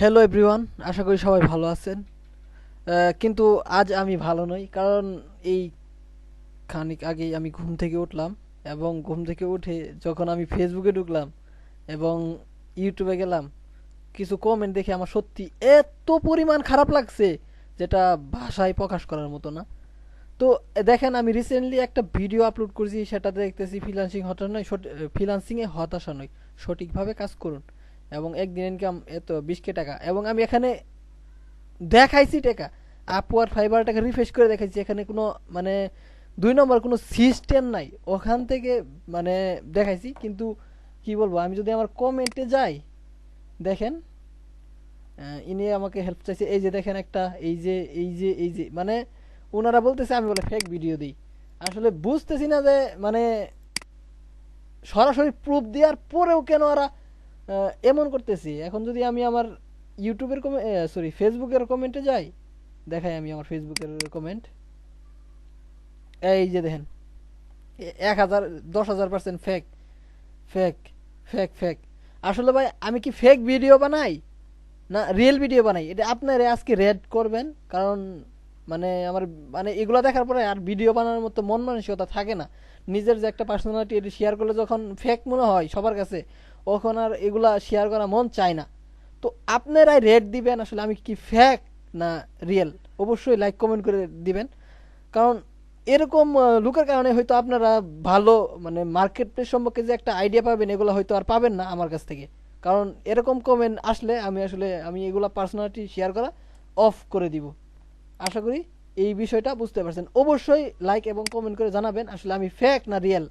Hello everyone আশা করি সবাই ভালো আছেন। কিন্তু আজ আমি ভালো নই, কারণ এই খানিক আগেই আমি ঘুম থেকে উঠলাম এবং ঘুম থেকে উঠে যখন আমি ফেসবুকে ঢুকলাম এবং ইউটিউবে গেলাম, কিছু কমেন্ট দেখে আমার সত্যি এত পরিমাণ খারাপ লাগছে যেটা ভাষায় প্রকাশ করার মতো না। তো দেখেন আমি রিসেন্টলি একটা ভিডিও আপলোড করেছি, সেটাতে দেখতেছি ফ্রিলান্সিং হতাশা নয় ফ্রিলান্সিংয়ে হতাশা নয় সঠিকভাবে কাজ করুন। এবং একদিন ইনকাম এত, বিশ কে টাকা। এবং আমি এখানে দেখাইছি টাকা। আপওয়ার ফাইবার টাকা রিফ্রেশ করে দেখাইছি, এখানে কোনো মানে দুই নম্বর কোনো সিস্টেম নাই। ওখান থেকে মানে দেখাইছি, কিন্তু কি বলব, আমি যদি আমার কমেন্টে যাই, দেখেন ইনি আমাকে হেল্প চাইছে। এই যে দেখেন একটা, এই যে এই যে এই যে মানে ওনারা বলতেছে, আমি বলে ফেক ভিডিও দিই। আসলে বুঝতেছি না যে মানে সরাসরি প্রুফ দেওয়ার পরেও কেন ওরা এমন করতেছি। এখন যদি আমি আমার ইউটিউবের কমে সরি ফেসবুকের কমেন্টে যাই, দেখাই আমি আমার ফেসবুকের কমেন্ট এই যে দেখেন এক হাজার, দশ হাজার percent fake fake fake fake আসলে ভাই, আমি কি ফেক ভিডিও বানাই? না রিয়েল ভিডিও বানাই? এটা আপনারা আজকে রেড করবেন, কারণ মানে আমার মানে এগুলো দেখার পরে আর ভিডিও বানানোর মতো মন মানসিকতা থাকে না। নিজের যে একটা পার্সোনালিটি এটা শেয়ার করলে যখন ফেক মনে হয় সবার কাছে তখন আর এগুলা শেয়ার করা মন চায় না। তো আপনারাই রেট দিবেন, আসলে আমি কি ফ্যাক না রিয়েল অবশ্যই লাইক কমেন্ট করে দিবেন। কারণ এরকম লোকের কারণে হয়তো আপনারা ভালো মানে মার্কেট প্লেস সম্পর্কে যে একটা আইডিয়া পাবেন, এগুলো হয়তো আর পাবেন না আমার কাছ থেকে। কারণ এরকম কমেন্ট আসলে আমি আসলে, আমি এগুলা পার্সোনালিটি শেয়ার করা অফ করে দিব। আশা করি এই বিষয়টা বুঝতে পারছেন। অবশ্যই লাইক এবং কমেন্ট করে জানাবেন, আসলে আমি ফ্যাক না রিয়েল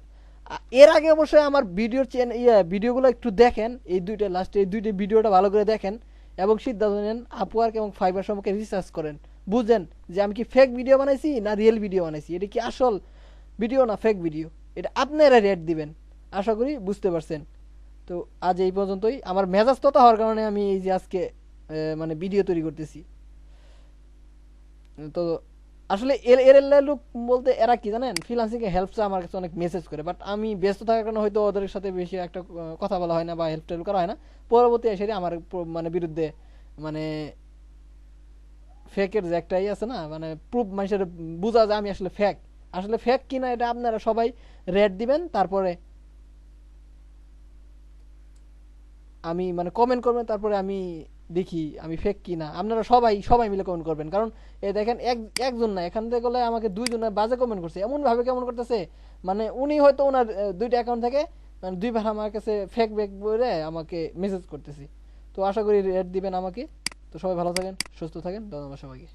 এর আগে অবশ্যই আমার ভিডিওর চেন ইয়ে ভিডিওগুলো একটু দেখেন। এই দুইটা লাস্টে এই দুইটা ভিডিওটা ভালো করে দেখেন। এবং সিদ্ধান্ত নেন আপওয়ার্ক এবং ফাইবার সম্পর্কে রিসার্চ করেন। বুঝেন যে আমি কি ফেক ভিডিও বানাইছি না রিয়েল ভিডিও বানাইছি? এটা কি আসল ভিডিও না ফেক ভিডিও এটা আপনারা রেট দিবেন। আশা করি বুঝতে পারছেন। তো আজ এই পর্যন্তই। আমার মেজাজ তত হওয়ার কারণে আমি এই যে আজকে মানে ভিডিও তৈরি করতেছি। তো আসলে এল এর এর লোক বলতে এরা কি জানেন? ফ্রিলান্সিং এ হেল্প আমার কাছে অনেক মেসেজ করে বাট আমি ব্যস্ত থাকার কারণে হয়তো ওদের সাথে বেশি একটা কথা বলা হয় না বা হেল্প টেল্প করা হয় না। পরবর্তী এসে আমার মানে বিরুদ্ধে মানে ফেকের যে একটাই আছে না মানে প্রুফ মানুষের বোঝা যায় আমি আসলে ফেক আসলে ফেক কিনা এটা আপনারা সবাই রেট দিবেন, তারপরে আমি মানে কমেন্ট করবেন, তারপরে আমি দেখি আমি ফেক কি না আপনারা সবাই সবাই মিলে কমেন্ট করবেন। কারণ, এ দেখেন, এক, একজন না, এখান থেকে গেলে আমাকে দুইজন বাজে কমেন্ট করছে। এমনভাবে কেমন করতেছে? মানে উনি হয়তো ওনার দুইটা অ্যাকাউন্ট থেকে মানে দুইবার আমার কাছে ফেক ব্যাক বলে আমাকে মেসেজ করতেছি। তো আশা করি রেট দিবেন আমাকে। তো সবাই ভালো থাকেন, সুস্থ থাকেন। ধন্যবাদ সবাইকে।